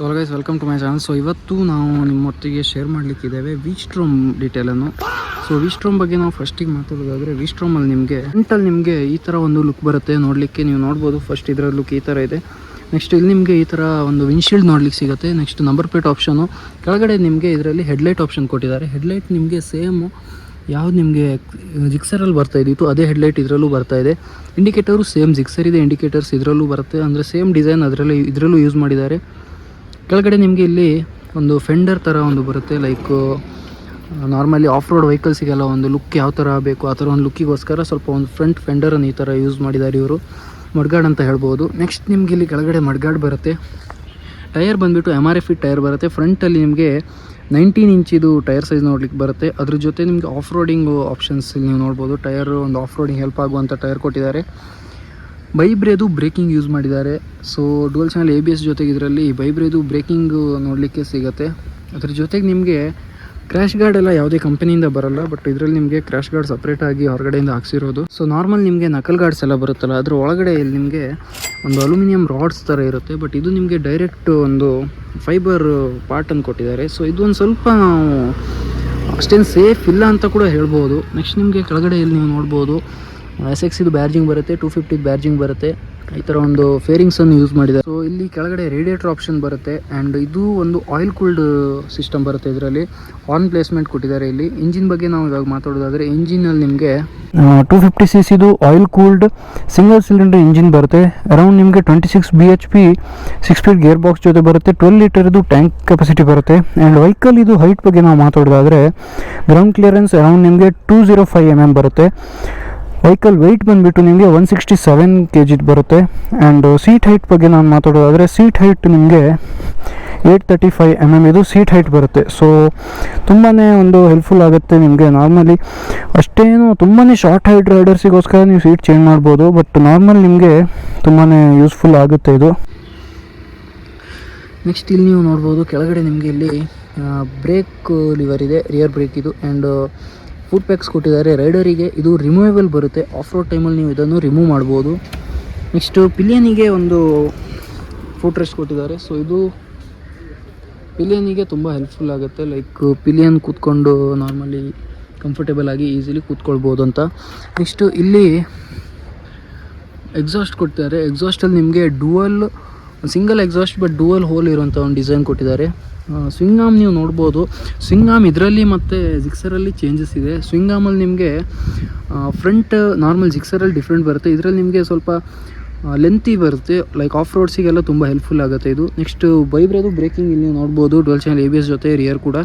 So guys welcome to my channel so ಇವತ್ತು ನಾವು ನಿಮ್ಮೊಟ್ಟಿಗೆ share ಮಾಡಲಿಕ್ಕಿದ್ದೇವೆ ವಿಸ್ಟ್ರೋಮ್ ಡೀಟೇಲನ್ನು so ವಿಸ್ಟ್ರೋಮ್ ಬಗ್ಗೆ ನಾವು ಫಸ್ಟಿಗೆ ಮಾತಾಡೋದಾದರೆ ವಿಸ್ಟ್ರೋಮಲ್ಲಿ ನಿಮಗೆ ಫ್ರಂಟಲ್ಲಿ ನಿಮಗೆ ಈ ಥರ ಒಂದು ಲುಕ್ ಬರುತ್ತೆ ನೋಡಲಿಕ್ಕೆ. ನೀವು ನೋಡ್ಬೋದು ಫಸ್ಟ್ ಇದರ ಲುಕ್ ಈ ಥರ ಇದೆ. ನೆಕ್ಸ್ಟ್ ಇಲ್ಲಿ ನಿಮಗೆ ಈ ಥರ ಒಂದು ವಿನ್ಶೀಲ್ಡ್ ನೋಡ್ಲಿಕ್ಕೆ ಸಿಗುತ್ತೆ. ನೆಕ್ಸ್ಟ್ ನಂಬರ್ ಪ್ಲೇಟ್ ಆಪ್ಷನು ಕೆಳಗಡೆ ನಿಮಗೆ ಇದರಲ್ಲಿ ಹೆಡ್ಲೈಟ್ ಆಪ್ಷನ್ ಕೊಟ್ಟಿದ್ದಾರೆ. ಹೆಡ್ಲೈಟ್ ನಿಮಗೆ ಸೇಮು ಯಾವ್ದು ನಿಮಗೆ ಜಿಕ್ಸರಲ್ಲಿ ಬರ್ತಾ ಇದ್ದಿತ್ತು, ಅದೇ ಹೆಡ್ಲೈಟ್ ಇದರಲ್ಲೂ ಬರ್ತಾ ಇದೆ. ಇಂಡಿಕೇಟರು ಸೇಮ್ ಜಿಕ್ಸರ್ ಇದೆ ಇಂಡಿಕೇಟರ್ಸ್ ಇದರಲ್ಲೂ ಬರುತ್ತೆ. ಅಂದರೆ ಸೇಮ್ ಡಿಸೈನ್ ಅದರಲ್ಲಿ ಇದರಲ್ಲೂ ಯೂಸ್ ಮಾಡಿದ್ದಾರೆ. ಕೆಳಗಡೆ ನಿಮಗೆ ಇಲ್ಲಿ ಒಂದು ಫೆಂಡರ್ ಥರ ಒಂದು ಬರುತ್ತೆ ಲೈಕ್ ನಾರ್ಮಲಿ ಆಫ್ ರೋಡ್ ವೆಹಿಕಲ್ಸಿಗೆಲ್ಲ ಒಂದು ಲುಕ್ ಯಾವ ಥರ ಬೇಕು, ಆ ಥರ ಒಂದು ಲುಕ್ಕಿಗೋಸ್ಕರ ಸ್ವಲ್ಪ ಒಂದು ಫ್ರಂಟ್ ಫೆಂಡರನ್ನು ಈ ಥರ ಯೂಸ್ ಮಾಡಿದ್ದಾರೆ ಇವರು. ಮಡ್ಗಾಡ್ ಅಂತ ಹೇಳ್ಬೋದು. ನೆಕ್ಸ್ಟ್ ನಿಮಗೆ ಇಲ್ಲಿ ಕೆಳಗಡೆ ಮಡ್ಗಾಡ್ ಬರುತ್ತೆ. ಟೈರ್ ಬಂದುಬಿಟ್ಟು ಎಂ ಆರ್ ಎಫ್ ಟೈರ್ ಬರುತ್ತೆ. ಫ್ರಂಟಲ್ಲಿ ನಿಮಗೆ ನೈನ್ಟೀನ್ ಇಂಚಿದು ಟೈರ್ ಸೈಜ್ ನೋಡ್ಲಿಕ್ಕೆ ಬರುತ್ತೆ. ಅದ್ರ ಜೊತೆ ನಿಮಗೆ ಆಫ್ ರೋಡಿಂಗು ಆಪ್ಷನ್ಸ್ ನೀವು ನೋಡ್ಬೋದು. ಟೈರ್ ಒಂದು ಆಫ್ ರೋಡಿಂಗ್ ಹೆಲ್ಪ್ ಆಗುವಂಥ ಟೈರ್ ಕೊಟ್ಟಿದ್ದಾರೆ. ಬೈಬ್ರೇದು ಬ್ರೇಕಿಂಗ್ ಯೂಸ್ ಮಾಡಿದ್ದಾರೆ. So dual channel A B S ಜೊತೆಗೆ ಇದರಲ್ಲಿ ಬೈಬ್ರೇದು ಬ್ರೇಕಿಂಗು ನೋಡಲಿಕ್ಕೆ ಸಿಗುತ್ತೆ. ಅದ್ರ ಜೊತೆಗೆ ನಿಮಗೆ ಕ್ರ್ಯಾಶ್ ಗಾರ್ಡ್ ಎಲ್ಲ ಯಾವುದೇ ಕಂಪನಿಯಿಂದ ಬರಲ್ಲ ಬಟ್ ಇದರಲ್ಲಿ ನಿಮಗೆ ಕ್ರ್ಯಾಶ್ ಗಾರ್ಡ್ ಸಪ್ರೇಟಾಗಿ ಹೊರಗಡೆಯಿಂದ ಹಾಕ್ಸಿರೋದು. ಸೊ ನಾರ್ಮಲ್ ನಿಮಗೆ ನಕಲ್ ಗಾರ್ಡ್ಸ್ ಎಲ್ಲ ಬರುತ್ತಲ್ಲ, ಅದ್ರ ಒಳಗಡೆ ಇಲ್ಲಿ ನಿಮಗೆ ಒಂದು ಅಲ್ಯೂಮಿನಿಯಂ ರಾಡ್ಸ್ ಥರ ಇರುತ್ತೆ ಬಟ್ ಇದು ನಿಮಗೆ ಡೈರೆಕ್ಟ್ ಒಂದು ಫೈಬರ್ ಪಾರ್ಟನ್ನು ಕೊಟ್ಟಿದ್ದಾರೆ. ಸೊ ಇದು ಒಂದು ಸ್ವಲ್ಪ ನಾವು ಅಷ್ಟೇನು ಸೇಫ್ ಇಲ್ಲ ಅಂತ ಕೂಡ ಹೇಳ್ಬೋದು. ನೆಕ್ಸ್ಟ್ ನಿಮಗೆ ಕೆಳಗಡೆ ಇಲ್ಲಿ ನೀವು ನೋಡ್ಬೋದು. ಎಸ್ ಎಕ್ಸ್ ಇದು ಬ್ಯಾರ್ಜಿಂಗ್ ಬರುತ್ತೆ ಟೂ ಫಿಫ್ಟಿ ಬ್ಯಾರ್ಜಿಂಗ್ ಬರುತ್ತೆ. ಈ ಥರ ಒಂದು ಫೇರಿಂಗ್ಸನ್ನು ಯೂಸ್ ಮಾಡಿದ್ದಾರೆ. ಸೊ ಇಲ್ಲಿ ಕೆಳಗಡೆ ರೇಡಿಯೇಟರ್ ಆಪ್ಷನ್ ಬರುತ್ತೆ ಆ್ಯಂಡ್ ಇದು ಒಂದು ಆಯಿಲ್ ಕೂಲ್ಡ್ ಸಿಸ್ಟಮ್ ಬರುತ್ತೆ ಇದರಲ್ಲಿ. ಆನ್ ಪ್ಲೇಸ್ಮೆಂಟ್ ಕೊಟ್ಟಿದ್ದಾರೆ ಇಲ್ಲಿ. ಇಂಜಿನ್ ಬಗ್ಗೆ ನಾವು ಇವಾಗ ಮಾತಾಡೋದಾದರೆ ಇಂಜಿನಲ್ಲಿ ನಿಮಗೆ ಟೂ ಫಿಫ್ಟಿ ಸಿ ಸಿದು oil cooled single cylinder engine ಬರುತ್ತೆ. ಅರೌಂಡ್ ನಿಮಗೆ twenty six B H P six speed gear box ಜೊತೆ ಬರುತ್ತೆ. ಟ್ವೆಲ್ ಲೀಟರ್ದು ಟ್ಯಾಂಕ್ ಕೆಪಾಸಿಟಿ ಬರುತ್ತೆ. ಆ್ಯಂಡ್ ವೆಹಿಕಲ್ ಇದು ಹೈಟ್ ಬಗ್ಗೆ ನಾವು ಮಾತಾಡೋದಾದರೆ ಗ್ರೌಂಡ್ ಕ್ಲಿಯರೆನ್ಸ್ ಅರೌಂಡ್ ನಿಮಗೆ two zero five M M ಬರುತ್ತೆ. ವೆಹಿಕಲ್ ವೆಯ್ಟ್ ಬಂದುಬಿಟ್ಟು ನಿಮಗೆ ಒನ್ ಸಿಕ್ಸ್ಟಿ ಸೆವೆನ್ ಕೆ ಜಿದು ಬರುತ್ತೆ ಆ್ಯಂಡ್ ಸೀಟ್ ಹೈಟ್ ಬಗ್ಗೆ ನಾನು ಮಾತಾಡೋದಾದರೆ ಸೀಟ್ ಹೈಟ್ ನಿಮಗೆ eight thirty five M M ಇದು ಸೀಟ್ ಹೈಟ್ ಬರುತ್ತೆ. ಸೊ ತುಂಬಾ ಒಂದು ಹೆಲ್ಪ್ಫುಲ್ ಆಗುತ್ತೆ ನಿಮಗೆ. ನಾರ್ಮಲಿ ಅಷ್ಟೇನು ತುಂಬಾ ಶಾರ್ಟ್ ಹೈಟ್ ರೈಡರ್ಸಿಗೋಸ್ಕರ ನೀವು ಸೀಟ್ ಚೇಂಜ್ ಮಾಡ್ಬೋದು ಬಟ್ ನಾರ್ಮಲ್ ನಿಮಗೆ ತುಂಬಾ ಯೂಸ್ಫುಲ್ ಆಗುತ್ತೆ ಇದು. ನೆಕ್ಸ್ಟ್ ಇಲ್ಲಿ ನೀವು ನೋಡ್ಬೋದು, ಕೆಳಗಡೆ ನಿಮಗೆ ಇಲ್ಲಿ ಬ್ರೇಕ್ ಲಿವರ್ ಇದೆ ರಿಯರ್ ಬ್ರೇಕ್ ಇದು. ಆ್ಯಂಡ್ ಫುಡ್ ಪ್ಯಾಕ್ಸ್ ಕೊಟ್ಟಿದ್ದಾರೆ. ರೈಡರಿಗೆ ಇದು ರಿಮೂವೇಬಲ್ ಬರುತ್ತೆ. ಆಫ್ ರೋಡ್ ಟೈಮಲ್ಲಿ ನೀವು ಇದನ್ನು ರಿಮೂವ್ ಮಾಡ್ಬೋದು. ನೆಕ್ಸ್ಟು ಪಿಲಿಯನಿಗೆ ಒಂದು ಫುಟ್ ರೆಸ್ಟ್ ಕೊಟ್ಟಿದ್ದಾರೆ. ಸೊ ಇದು ಪಿಲಿಯನಿಗೆ ತುಂಬ ಹೆಲ್ಪ್ಫುಲ್ ಆಗುತ್ತೆ. ಲೈಕ್ ಪಿಲಿಯನ್ ಕೂತ್ಕೊಂಡು ನಾರ್ಮಲಿ ಕಂಫರ್ಟೇಬಲ್ ಆಗಿ ಈಸಿಲಿ ಕೂತ್ಕೊಳ್ಬೋದು ಅಂತ. ನೆಕ್ಸ್ಟು ಇಲ್ಲಿ ಎಕ್ಸಾಸ್ಟ್ ಕೊಟ್ಟಿದ್ದಾರೆ. ಎಕ್ಸಾಸ್ಟಲ್ಲಿ ನಿಮಗೆ dual single exhaust but dual hole ಇರುವಂಥ ಒಂದು ಡಿಸೈನ್ ಕೊಟ್ಟಿದ್ದಾರೆ. ಸ್ವಿಂಗ್ ಆಮ್ ನೀವು ನೋಡ್ಬೋದು. ಸ್ವಿಂಗ್ ಆಮ್ ಇದರಲ್ಲಿ ಮತ್ತು ಜಿಕ್ಸರಲ್ಲಿ ಚೇಂಜಸ್ ಇದೆ. ಸ್ವಿಂಗ್ ಆಮಲ್ಲಿ ನಿಮಗೆ ಫ್ರಂಟ್ ನಾರ್ಮಲ್ ಜಿಕ್ಸರಲ್ಲಿ ಡಿಫ್ರೆಂಟ್ ಬರುತ್ತೆ. ಇದರಲ್ಲಿ ನಿಮಗೆ ಸ್ವಲ್ಪ ಲೆಂತಿ ಬರುತ್ತೆ. ಲೈಕ್ ಆಫ್ ರೋಡ್ಸಿಗೆಲ್ಲ ತುಂಬ ಹೆಲ್ಪ್ಫುಲ್ ಆಗುತ್ತೆ ಇದು. ನೆಕ್ಸ್ಟ್ ಬೈಬ್ರದು ಬ್ರೇಕಿಂಗ್ ಇಲ್ಲಿ ನೀವು ನೋಡ್ಬೋದು. Dual channel A B S ಜೊತೆ ರಿಯರ್ ಕೂಡ.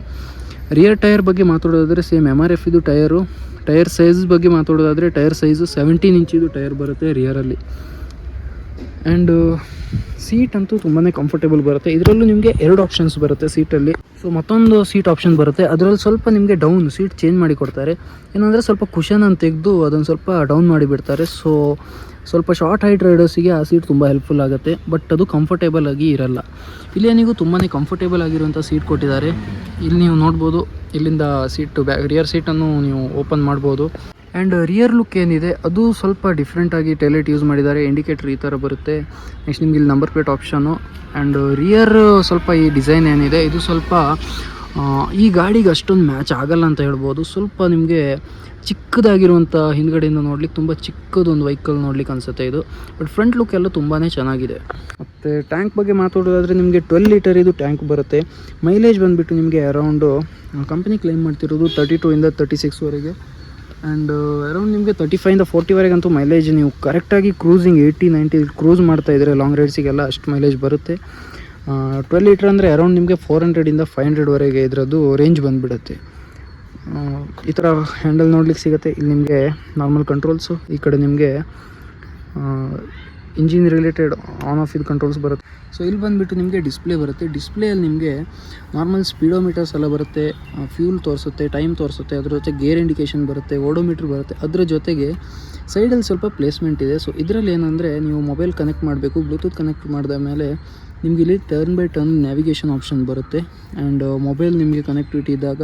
ರಿಯರ್ ಟೈರ್ ಬಗ್ಗೆ ಮಾತಾಡೋದಾದರೆ ಸೇಮ್ ಎಂ ಆರ್ ಎಫ್ ಇದು ಟೈರು ಟೈರ್ ಸೈಜ್ ಬಗ್ಗೆ ಮಾತಾಡೋದಾದರೆ ಟೈರ್ ಸೈಜು ಸೆವೆಂಟೀನ್ ಇಂಚಿದು ಟೈರ್ ಬರುತ್ತೆ ರಿಯರಲ್ಲಿ ಆ್ಯಂಡ್ ಸೀಟ್ ಅಂತೂ ತುಂಬಾ ಕಂಫರ್ಟೇಬಲ್ ಬರುತ್ತೆ. ಇದರಲ್ಲೂ ನಿಮಗೆ ಎರಡು ಆಪ್ಷನ್ಸ್ ಬರುತ್ತೆ ಸೀಟಲ್ಲಿ ಸೊ ಮತ್ತೊಂದು ಸೀಟ್ ಆಪ್ಷನ್ ಬರುತ್ತೆ. ಅದರಲ್ಲಿ ಸ್ವಲ್ಪ ನಿಮಗೆ ಡೌನ್ ಸೀಟ್ ಚೇಂಜ್ ಮಾಡಿ ಕೊಡ್ತಾರೆ. ಏನಂದರೆ ಸ್ವಲ್ಪ ಕುಷನ್ ಅಂತ ತೆಗೆದು ಅದನ್ನು ಸ್ವಲ್ಪ ಡೌನ್ ಮಾಡಿಬಿಡ್ತಾರೆ ಸೊ ಸ್ವಲ್ಪ ಶಾರ್ಟ್ ಹೈಟ್ ರೈಡರ್ಸಿಗೆ ಆ ಸೀಟ್ ತುಂಬ ಹೆಲ್ಪ್ಫುಲ್ ಆಗುತ್ತೆ. ಬಟ್ ಅದು ಕಂಫರ್ಟೇಬಲ್ ಆಗಿ ಇರಲ್ಲ. ಇಲ್ಲಿ ಏನಿಗೂ ತುಂಬಾ ಕಂಫರ್ಟೇಬಲ್ ಆಗಿರುವಂಥ ಸೀಟ್ ಕೊಟ್ಟಿದ್ದಾರೆ. ಇಲ್ಲಿ ನೀವು ನೋಡ್ಬೋದು, ಇಲ್ಲಿಂದ ಸೀಟು ಬ್ಯಾ ರಿಯರ್ ಸೀಟನ್ನು ನೀವು ಓಪನ್ ಮಾಡ್ಬೋದು. ಆ್ಯಂಡ್ ರಿಯರ್ ಲುಕ್ ಏನಿದೆ, ಅದು ಸ್ವಲ್ಪ ಡಿಫ್ರೆಂಟಾಗಿ ಟೈಲೆಟ್ ಯೂಸ್ ಮಾಡಿದ್ದಾರೆ. ಇಂಡಿಕೇಟರ್ ಈ ಥರ ಬರುತ್ತೆ. ನೆಕ್ಸ್ಟ್ ನಿಮ್ಗೆ ಇಲ್ಲಿ number plate option and rear ಸ್ವಲ್ಪ ಈ ಡಿಸೈನ್ ಏನಿದೆ, ಇದು ಸ್ವಲ್ಪ ಈ ಗಾಡಿಗೆ ಅಷ್ಟೊಂದು ಮ್ಯಾಚ್ ಆಗಲ್ಲ ಅಂತ ಹೇಳ್ಬೋದು. ಸ್ವಲ್ಪ ನಿಮಗೆ ಚಿಕ್ಕದಾಗಿರುವಂಥ ಹಿಂದ್ಗಡೆಯಿಂದ ನೋಡ್ಲಿಕ್ಕೆ ತುಂಬ ಚಿಕ್ಕದೊಂದು ವೆಹಿಕಲ್ ನೋಡ್ಲಿಕ್ಕೆ ಅನಿಸುತ್ತೆ ಇದು. ಬಟ್ ಫ್ರಂಟ್ ಲುಕ್ ಎಲ್ಲ ತುಂಬಾ ಚೆನ್ನಾಗಿದೆ. ಮತ್ತು ಟ್ಯಾಂಕ್ ಬಗ್ಗೆ ಮಾತಾಡೋದಾದರೆ ನಿಮಗೆ ಟ್ವೆಲ್ ಲೀಟರ್ ಇದು ಟ್ಯಾಂಕ್ ಬರುತ್ತೆ. ಮೈಲೇಜ್ ಬಂದುಬಿಟ್ಟು ನಿಮಗೆ ಅರೌಂಡು ಕಂಪ್ನಿ ಕ್ಲೈಮ್ ಮಾಡ್ತಿರೋದು ತರ್ಟಿ ಟೂ ಇಂದ ತರ್ಟಿ ಸಿಕ್ಸ್ವರೆಗೆ ಆ್ಯಂಡ್ ಅರೌಂಡ್ ನಿಮಗೆ ತರ್ಟಿ ಫೈಯಿಂದ ಫೋರ್ಟಿವರೆಗಂತೂ ಮೈಲೇಜ್ ನೀವು ಕರೆಕ್ಟಾಗಿ ಕ್ರೂಸಿಂಗ್ ಏಯ್ಟಿ ನೈಂಟಿ ಕ್ರೂಸ್ ಮಾಡ್ತಾ ಇದ್ದರೆ ಲಾಂಗ್ ರೈಡ್ಸಿಗೆಲ್ಲ ಅಷ್ಟು ಮೈಲೇಜ್ ಬರುತ್ತೆ. ಟ್ವೆಲ್ ಲೀಟ್ರ್ ಅಂದರೆ ಅರೌಂಡ್ ನಿಮಗೆ ಫೋರ್ ಹಂಡ್ರೆಡಿಂದ ಫೈವ್ ಹಂಡ್ರೆಡ್ವರೆಗೆ ಇದರದ್ದು ರೇಂಜ್ ಬಂದುಬಿಡುತ್ತೆ. ಈ ಥರ ಹ್ಯಾಂಡಲ್ ನೋಡ್ಲಿಕ್ಕೆ ಸಿಗುತ್ತೆ. ಇಲ್ಲಿ ನಿಮಗೆ ನಾರ್ಮಲ್ ಕಂಟ್ರೋಲ್ಸು ಈ ಕಡೆ ನಿಮಗೆ ಇಂಜಿನ್ ರಿಲೇಟೆಡ್ ಆನ್ ಆಫ್ ಇದು ಕಂಟ್ರೋಲ್ಸ್ ಬರುತ್ತೆ. ಸೊ ಇಲ್ಲಿ ಬಂದುಬಿಟ್ಟು ನಿಮಗೆ ಡಿಸ್ಪ್ಲೇ ಬರುತ್ತೆ. ಡಿಸ್ಪ್ಲೇಯಲ್ಲಿ ನಿಮಗೆ ನಾರ್ಮಲ್ ಸ್ಪೀಡೋಮೀಟರ್ಸ್ ಎಲ್ಲ ಬರುತ್ತೆ ಫ್ಯೂಲ್ ತೋರಿಸುತ್ತೆ ಟೈಮ್ ತೋರಿಸುತ್ತೆ, ಅದ್ರ ಜೊತೆ ಗೇರ್ ಇಂಡಿಕೇಷನ್ ಬರುತ್ತೆ ಓಡೋಮೀಟ್ರ್ ಬರುತ್ತೆ. ಅದರ ಜೊತೆಗೆ ಸೈಡಲ್ಲಿ ಸ್ವಲ್ಪ ಪ್ಲೇಸ್ಮೆಂಟ್ ಇದೆ. ಸೊ ಇದರಲ್ಲಿ ಏನಂದರೆ ನೀವು ಮೊಬೈಲ್ ಕನೆಕ್ಟ್ ಮಾಡಬೇಕು ಬ್ಲೂಟೂತ್ ಕನೆಕ್ಟ್ ಮಾಡಿದ ಮೇಲೆ ನಿಮಗೆ ಇಲ್ಲಿ turn by turn navigation option ಬರುತ್ತೆ. ಆ್ಯಂಡ್ ಮೊಬೈಲ್ ನಿಮಗೆ ಕನೆಕ್ಟಿವಿಟಿ ಇದ್ದಾಗ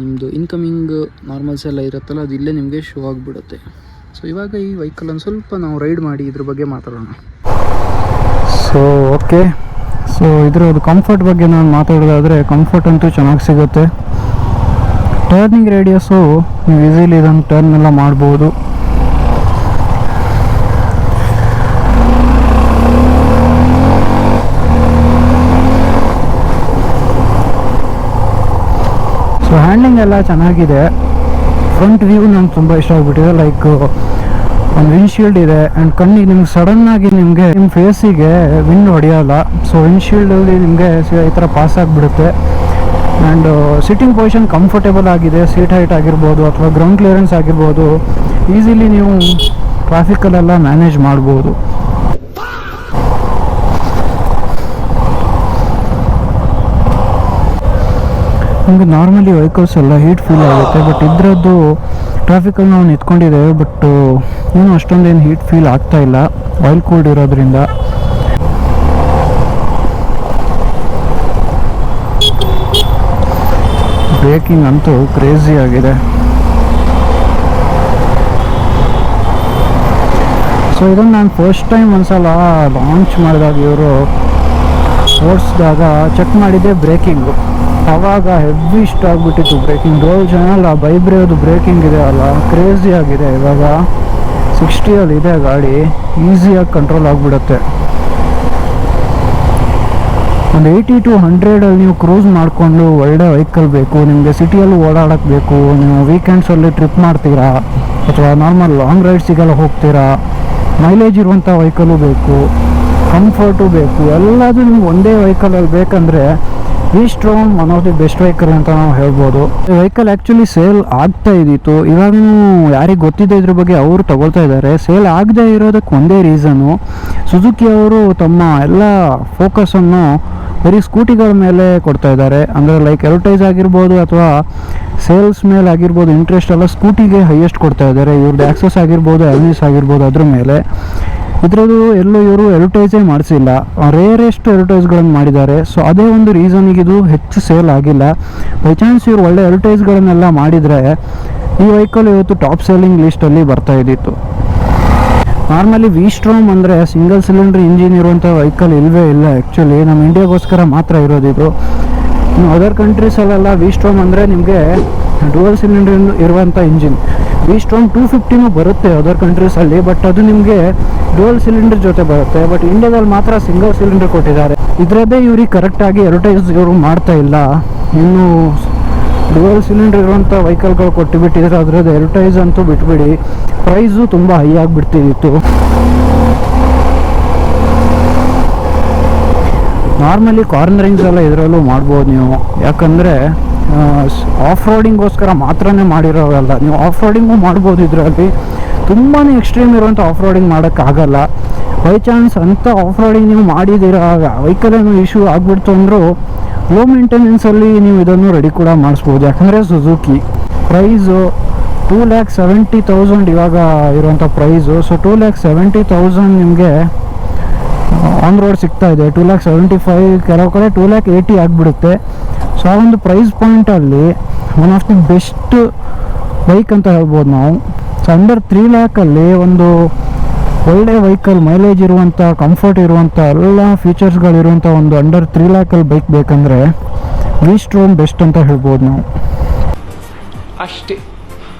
ನಿಮ್ಮದು ಇನ್ಕಮಿಂಗ್ ನಾರ್ಮಲ್ಸ್ ಎಲ್ಲ ಇರುತ್ತಲ್ಲ, ಅದು ಇಲ್ಲೇ ನಿಮಗೆ ಶೋ ಆಗಿಬಿಡುತ್ತೆ. ಸೊ ಇವಾಗ ಈ ವೆಹಿಕಲನ್ನು ಸ್ವಲ್ಪ ನಾವು ರೈಡ್ ಮಾಡಿ ಇದ್ರ ಬಗ್ಗೆ ಮಾತಾಡೋಣ. ಸೊ ಓಕೆ ಸೊ ಇದ್ರದ್ದು ಕಂಫರ್ಟ್ ಬಗ್ಗೆ ನಾನು ಮಾತಾಡೋದಾದರೆ ಕಂಫರ್ಟ್ ಅಂತೂ ಚೆನ್ನಾಗಿ ಸಿಗುತ್ತೆ. ಟರ್ನಿಂಗ್ ರೇಡಿಯಸ್ಸು ನೀವು ಈಸಿಲಿ ಇದನ್ನು ಟರ್ನ್ ಎಲ್ಲ ಮಾಡ್ಬೋದು. ಸೊ ಹ್ಯಾಂಡ್ಲಿಂಗ್ ಎಲ್ಲ ಚೆನ್ನಾಗಿದೆ. ಫ್ರಂಟ್ ವ್ಯೂ ನಂಗೆ ತುಂಬ ಇಷ್ಟ ಆಗ್ಬಿಟ್ಟಿದೆ. ಲೈಕ್ ಒಂದು ವಿಂಡ್ಶೀಲ್ಡ್ ಇದೆ ಆ್ಯಂಡ್ ಕಣ್ಣಿಗೆ ನಿಮ್ಗೆ ಸಡನ್ನಾಗಿ ನಿಮಗೆ ನಿಮ್ಮ ಫೇಸಿಗೆ ವಿಂಡ್ ಹೊಡೆಯೋಲ್ಲ. ಸೊ ವಿಂಡ್ಶೀಲ್ಡಲ್ಲಿ ನಿಮಗೆ ಈ ಥರ ಪಾಸ್ ಆಗಿಬಿಡುತ್ತೆ. ಆ್ಯಂಡ್ ಸಿಟ್ಟಿಂಗ್ ಪೊಸಿಷನ್ ಕಂಫರ್ಟೇಬಲ್ ಆಗಿದೆ. ಸೀಟ್ ಹೈಟ್ ಆಗಿರ್ಬೋದು ಅಥವಾ ಗ್ರೌಂಡ್ ಕ್ಲಿಯರೆನ್ಸ್ ಆಗಿರ್ಬೋದು. ಈಸಿಲಿ ನೀವು ಟ್ರಾಫಿಕಲ್ಲೆಲ್ಲ ಮ್ಯಾನೇಜ್ ಮಾಡ್ಬೋದು. ನಮಗೆ ನಾರ್ಮಲಿ ವೆಹಿಕಲ್ಸ್ ಎಲ್ಲ ಹೀಟ್ ಫೀಲ್ ಆಗುತ್ತೆ ಬಟ್ ಇದರದ್ದು ಟ್ರಾಫಿಕಲ್ಲಿ ನಾವು ನಿಂತ್ಕೊಂಡಿದ್ದೇವೆ ಬಟ್ ಏನು ಅಷ್ಟೊಂದೇನು ಹೀಟ್ ಫೀಲ್ ಆಗ್ತಾ ಇಲ್ಲ ಆಯಿಲ್ ಕೂಲ್ಡ್ ಇರೋದ್ರಿಂದ. ಬ್ರೇಕಿಂಗ್ ಅಂತೂ ಕ್ರೇಜಿ ಆಗಿದೆ. ಸೊ ಇದನ್ನು ನಾನು ಫಸ್ಟ್ ಟೈಮ್ ಒಂದ್ಸಲ ಲಾಂಚ್ ಮಾಡಿದಾಗ ಇವರು ಓಡಿಸಿದಾಗ ಚೆಕ್ ಮಾಡಿದ್ದೆ ಬ್ರೇಕಿಂಗು ಆವಾಗ ಹೆವಿ ಇಷ್ಟ ಆಗಿಬಿಟ್ಟಿತ್ತು ಬ್ರೇಕಿಂಗ್ ರೋಲ್ ಚಾನಲ್ ಆ ಬೈಬ್ರೇದು ಬ್ರೇಕಿಂಗ್ ಇದೆ ಅಲ್ಲ ಕ್ರೇಜಿ ಆಗಿದೆ. ಇವಾಗ ಸಿಕ್ಸ್ಟಿಯಲ್ಲಿ ಇದೆ ಗಾಡಿ ಈಸಿಯಾಗಿ ಕಂಟ್ರೋಲ್ ಆಗಿಬಿಡುತ್ತೆ. ಒಂದು ಏಯ್ಟಿ ಟು ಹಂಡ್ರೆಡಲ್ಲಿ ನೀವು ಕ್ರೂಸ್ ಮಾಡಿಕೊಂಡು ಒಳ್ಳೆ ವೆಹಿಕಲ್ ಬೇಕು, ನಿಮಗೆ ಸಿಟಿಯಲ್ಲಿ ಓಡಾಡಕ್ಕೆ ಬೇಕು, ನೀವು ವೀಕೆಂಡ್ಸಲ್ಲಿ ಟ್ರಿಪ್ ಮಾಡ್ತೀರಾ, ಅಥವಾ ನಾರ್ಮಲ್ ಲಾಂಗ್ ರೈಡ್ಸಿಗೆಲ್ಲ ಹೋಗ್ತೀರಾ ಮೈಲೇಜ್ ಇರುವಂಥ ವೆಹಿಕಲು ಬೇಕು ಕಂಫರ್ಟು ಬೇಕು ಎಲ್ಲದೂ ನಿಮ್ಗೆ ಒಂದೇ ವೆಹಿಕಲಲ್ಲಿ ಬೇಕಂದರೆ ಈ strong one of the best vehicle ಅಂತ ನಾವು ಹೇಳ್ಬೋದು. ಈ ವೆಹಿಕಲ್ ಆ್ಯಕ್ಚುಲಿ ಸೇಲ್ ಆಗ್ತಾ ಇದ್ದಿತ್ತು ಇವಾಗ ಯಾರಿಗೆ ಗೊತ್ತಿದೆ ಇದ್ರ ಬಗ್ಗೆ ಅವರು ತಗೊಳ್ತಾ ಇದ್ದಾರೆ. ಸೇಲ್ ಆಗದೆ ಇರೋದಕ್ಕೆ ಒಂದೇ ರೀಸನು ಸುಜುಕಿ ಅವರು ತಮ್ಮ ಎಲ್ಲ ಫೋಕಸನ್ನು ಬರೀ ಸ್ಕೂಟಿಗಳ ಮೇಲೆ ಕೊಡ್ತಾ ಇದ್ದಾರೆ. ಅಂದರೆ ಲೈಕ್ ಅಡ್ವರ್ಟೈಸ್ ಆಗಿರ್ಬೋದು ಅಥವಾ ಸೇಲ್ಸ್ ಮೇಲೆ ಆಗಿರ್ಬೋದು ಇಂಟ್ರೆಸ್ಟ್ ಎಲ್ಲ ಸ್ಕೂಟಿಗೆ ಹೈಯೆಸ್ಟ್ ಕೊಡ್ತಾ ಇದ್ದಾರೆ. ಇವ್ರದ್ದು ಆ್ಯಕ್ಸಸ್ ಆಗಿರ್ಬೋದು ಅವೇರ್ನೆಸ್ ಆಗಿರ್ಬೋದು ಅದ್ರ ಮೇಲೆ. ಇದರದ್ದು ಎಲ್ಲೂ ಇವರು ಅಡ್ವರ್ಟೈಸೇ ಮಾಡಿಸಿಲ್ಲ. ರೇರೆಸ್ಟ್ ಅಡ್ವರ್ಟೈಸ್ಗಳನ್ನು ಮಾಡಿದ್ದಾರೆ. ಸೊ ಅದೇ ಒಂದು ರೀಸನಿಗೆ ಇದು ಹೆಚ್ಚು ಸೇಲ್ ಆಗಿಲ್ಲ. ಬೈ ಚಾನ್ಸ್ ಇವರು ಒಳ್ಳೆ ಅಡ್ವರ್ಟೈಸ್ಗಳನ್ನೆಲ್ಲ ಮಾಡಿದರೆ ಈ ವೆಹಿಕಲ್ ಇವತ್ತು ಟಾಪ್ ಸೇಲಿಂಗ್ ಲಿಸ್ಟಲ್ಲಿ ಬರ್ತಾ ಇದ್ದಿತ್ತು. ನಾರ್ಮಲಿ ವಿ ಸ್ಟ್ರೋಮ್ ಅಂದರೆ ಸಿಂಗಲ್ ಸಿಲಿಂಡರ್ ಇಂಜಿನ್ ಇರುವಂಥ ವೆಹಿಕಲ್ ಇಲ್ಲವೇ ಇಲ್ಲ ಆ್ಯಕ್ಚುಲಿ ನಮ್ಮ ಇಂಡಿಯಾಗೋಸ್ಕರ ಮಾತ್ರ ಇರೋದಿದು ಇನ್ನು ಅದರ್ ಕಂಟ್ರೀಸಲ್ಲೆಲ್ಲ ವಿ ಸ್ಟ್ರೋಮ್ ಅಂದರೆ ನಿಮಗೆ ಡುವಲ್ ಸಿಲಿಂಡರ್ ಇರುವಂಥ ಇಂಜಿನ್ ವಿ ಸ್ಟ್ರಾಂಗ್ ಟೂ ಫಿಫ್ಟಿನೂ ಬರುತ್ತೆ ಅದರ್ ಕಂಟ್ರೀಸಲ್ಲಿ ಬಟ್ ಅದು ನಿಮಗೆ ಡೋಲ್ ಸಿಲಿಂಡರ್ ಜೊತೆ ಬರುತ್ತೆ. ಬಟ್ ಇಂಡಿಯಾದಲ್ಲಿ ಮಾತ್ರ ಸಿಂಗಲ್ ಸಿಲಿಂಡರ್ ಕೊಟ್ಟಿದ್ದಾರೆ. ಇದರದ್ದೇ ಇವ್ರಿಗೆ ಕರೆಕ್ಟಾಗಿ ಅಡ್ವರ್ಟೈಸ್ ಇವರು ಮಾಡ್ತಾ ಇಲ್ಲ. ಇನ್ನು ಡುವೆಲ್ ಸಿಲಿಂಡರ್ ಇರುವಂಥ ವೆಹಿಕಲ್ಗಳು ಕೊಟ್ಟು ಬಿಟ್ಟಿದ್ರೆ ಅದರದ್ದು ಅಡ್ವರ್ಟೈಸ್ ಅಂತೂ ಬಿಟ್ಬಿಡಿ. ಪ್ರೈಸು ತುಂಬ ಹೈ ಆಗಿಬಿಡ್ತಿತ್ತು. ನಾರ್ಮಲಿ ಕಾರ್ನರಿಂಗ್ಸ್ ಎಲ್ಲ ಇದರಲ್ಲೂ ಮಾಡ್ಬೋದು ನೀವು. ಯಾಕಂದರೆ ಆಫ್ ರೋಡಿಂಗೋಸ್ಕರ ಮಾತ್ರನೇ ಮಾಡಿರೋವಲ್ಲ ನೀವು ಆಫ್ ರೋಡಿಂಗು ಮಾಡ್ಬೋದು ಇದರಲ್ಲಿ. ತುಂಬಾ ಎಕ್ಸ್ಟ್ರೀಮ್ ಇರುವಂಥ ಆಫ್ ರೋಡಿಂಗ್ ಮಾಡೋಕ್ಕಾಗಲ್ಲ. ಬೈ ಚಾನ್ಸ್ ಅಂಥ ಆಫ್ ರೋಡಿಂಗ್ ನೀವು ಮಾಡಿದ್ದೀರಾ ವೆಹಿಕಲ್ ಏನೋ ಇಶ್ಯೂ ಆಗ್ಬಿಡ್ತು ಅಂದರೂ ಲೋ ಮೇಂಟೆನೆನ್ಸಲ್ಲಿ ನೀವು ಇದನ್ನು ರೆಡಿ ಕೂಡ ಮಾಡಿಸ್ಬೋದು. ಯಾಕಂದರೆ Suzuki price two lakh seventy thousand ಇವಾಗ ಇರುವಂಥ price so two lakh seventy thousand ನಿಮಗೆ ಆನ್ ರೋಡ್ ಸಿಗ್ತಾ ಇದೆ. ಟೂ ಲ್ಯಾಕ್ ಸೆವೆಂಟಿ ಫೈವ್ ಕೆಲವು ಕಡೆ ಟೂ ಲ್ಯಾಕ್ ಏಯ್ಟಿ ಆಗಿಬಿಡುತ್ತೆ. ಸೊ ಆ ಒಂದು price ಪಾಯಿಂಟಲ್ಲಿ one of the best bike ಅಂತ ಹೇಳ್ಬೋದು ನಾವು. ಸೊ ಅಂಡರ್ ತ್ರೀ ಲ್ಯಾಕಲ್ಲಿ ಒಂದು ಒಳ್ಳೆ ವೆಹಿಕಲ್ ಮೈಲೇಜ್ ಇರುವಂಥ ಕಂಫರ್ಟ್ ಇರುವಂಥ ಎಲ್ಲ ಫೀಚರ್ಸ್ಗಳಿರುವಂಥ ಒಂದು ಅಂಡರ್ ತ್ರೀ ಲ್ಯಾಕಲ್ಲಿ ಬೈಕ್ ಬೇಕಂದರೆ ವಿ ಸ್ಟ್ರೋಮ್ ಬೆಸ್ಟ್ ಅಂತ ಹೇಳ್ಬೋದು ನಾವು. ಅಷ್ಟೇ.